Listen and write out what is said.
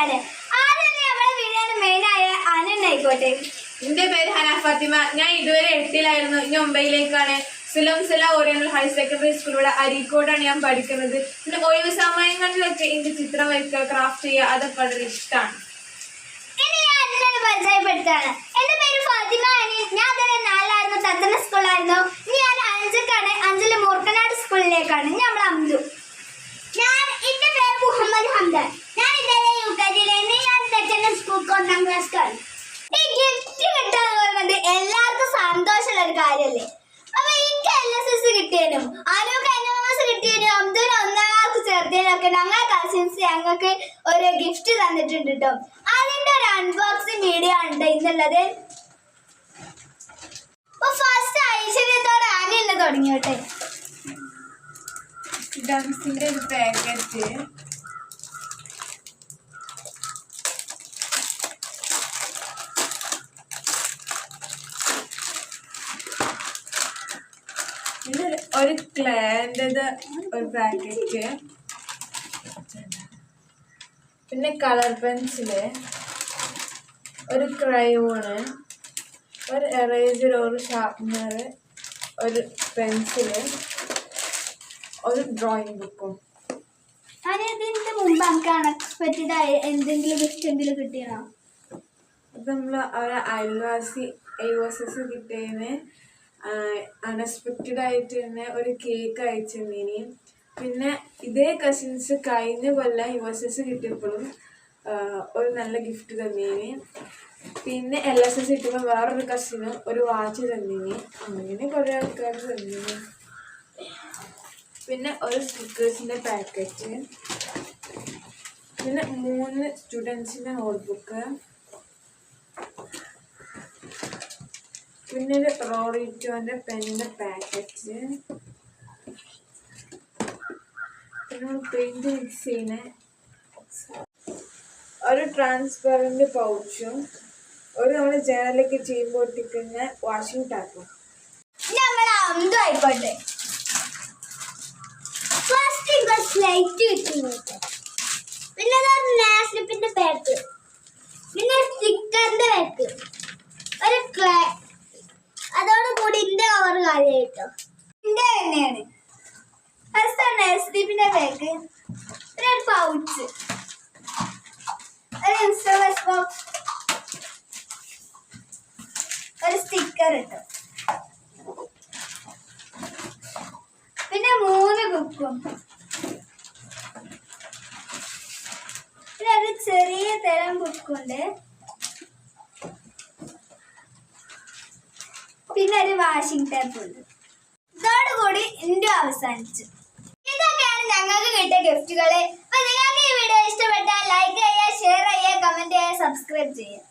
വീടാണ് ആദ്യം അവളെ വീടാണ് മെയിനായ അനൻ ആയിക്കോട്ടെ എന്റെ പേര് ഹന ഫാത്തിമ. ഞാൻ ഇതുവരെ എട്ടിലായിരുന്നു. ഇനി ഒമ്പതിലേക്കാണ്. സുലംസല ഓറിയന്റൽ ഹയർ സെക്കൻഡറി സ്കൂളിലൂടെ അരീക്കോടാണ് ഞാൻ പഠിക്കുന്നത്. പിന്നെ ഒഴിവ് സമയങ്ങളിലൊക്കെ എനിക്ക് ചിത്രം വരയ്ക്കുക ക്രാഫ്റ്റ് ചെയ്യുക അതൊക്കെ വളരെ ഇഷ്ടമാണ് പരിചയപ്പെടുത്താണ് എന്റെ പേര് ഫാത്തിമ. ഞാൻ തന്നെ നാലായിരുന്നു തത്തന സ്കൂളായിരുന്നു ഞാൻ സ്കൂൾക്ക് ഒന്നാം ക്ലാസ്സിലാണ് ഈ ഗിഫ്റ്റ് കിട്ടുക എന്ന് എല്ലാവർക്കും സന്തോഷമുള്ള ഒരു കാര്യമല്ലേ? അപ്പൊ എനിക്ക് എൽ എസ് എസ് കിട്ടിയതിനും ആരോഗ്യ അനുഭവസ് കിട്ടിയതിനും അബ്ദുൽ കസിൻസ് ഞങ്ങൾക്ക് ഒരു ഗിഫ്റ്റ് തന്നിട്ടുണ്ട് കേട്ടോ അതിന്റെ ഒരു അൺബോക്സിംഗ് വീഡിയോ ഉണ്ട് ഇന്നുള്ളത്. ഫസ്റ്റ് ഐശ്വര്യത്തോടെ ആദ്യം തുടങ്ങിയോട്ടെ? ഡംസിന്റെ ഒരു പാക്കറ്റ് ഇത് ഒരു ക്ലേന്റെത് ഒരു പാക്കറ്റ്. പിന്നെ കളർ പെൻസിൽ. ഒരു ക്രയോണ് ഒരു എറേസർ ഒരു ഷാർപ്നർ ഒരു പെൻസിൽ. ഒരു ഡ്രോയിങ് ബുക്കും. ഞാൻ ഇതിന്റെ മുമ്പ് നമുക്ക് അൺഎക്സ്പെക്റ്റഡ് ആയി എന്തെങ്കിലും ഗിഫ്റ്റ് എന്തെങ്കിലും കിട്ടിയണോ? അത് നമ്മൾ അയൽവാസി ഐവാസസ് കിട്ടിയതിന് അൺഎക്സ്പെക്റ്റഡ് ആയിട്ട് തന്നെ ഒരു കേക്ക് അയച്ചിരുന്നീനി പിന്നെ ഇതേ കസിൻസ് കഴിഞ്ഞ കൊല്ലം യുവസസ് കിട്ടിയപ്പോഴും ഒരു നല്ല ഗിഫ്റ്റ് തന്നീനി. പിന്നെ എൽ എസ് എസ് കിട്ടുമ്പോൾ വേറൊരു കസിനും ഒരു വാച്ച് തന്നീനി. അങ്ങനെ കുറേ ആൾക്കാർ തന്നീനി. പിന്നെ ഒരു സ്റ്റിക്കേഴ്സിന്റെ പാക്കറ്റ് പിന്നെ മൂന്ന് സ്റ്റുഡൻസിന്റെ നോട്ട്ബുക്ക് പിന്നെ ഒരു പെന്നിന്റെ പാക്കറ്റ്. പിന്നെ പെയിന്റ് മിക്സ് ചെയ്യുന്ന ഒരു ട്രാൻസ്പെറന്റ് പൗച്ചും ഒരു നമ്മൾ ജനലൊക്കെ ചെയ്യുമ്പോൾ ഒട്ടിക്കുന്ന വാഷിംഗ് ടാപ്പും ആയിക്കോട്ടെ പിന്നെ പിന്നെ സ്റ്റിക്കറിന്റെ നാസ്ലിപ്പിന്റെ ബാഗ് ഒരു പൗച്ച് ഒരു ഇൻസ്റ്റലേഷൻ ബോക്സ് ഒരു സ്റ്റിക്കർ ഇട്ടു. പിന്നെ മൂന്ന് ബുക്കും പിന്നെ ഒരു ചെറിയ തരം ബുക്കുണ്ട് പിന്നെ ഒരു വാഷിംഗ് ടേപ്പ് ഉണ്ട് ഇതോടുകൂടി ഇന്ത്യ അവസാനിച്ചു. ഞങ്ങൾക്ക് കിട്ടിയ ഗിഫ്റ്റുകൾ. അപ്പൊ നിങ്ങൾക്ക് ഈ വീഡിയോ ഇഷ്ടപ്പെട്ടാൽ ലൈക്ക് ചെയ്യുക ഷെയർ ചെയ്യുക കമന്റ് ചെയ്യുക സബ്സ്ക്രൈബ് ചെയ്യുക.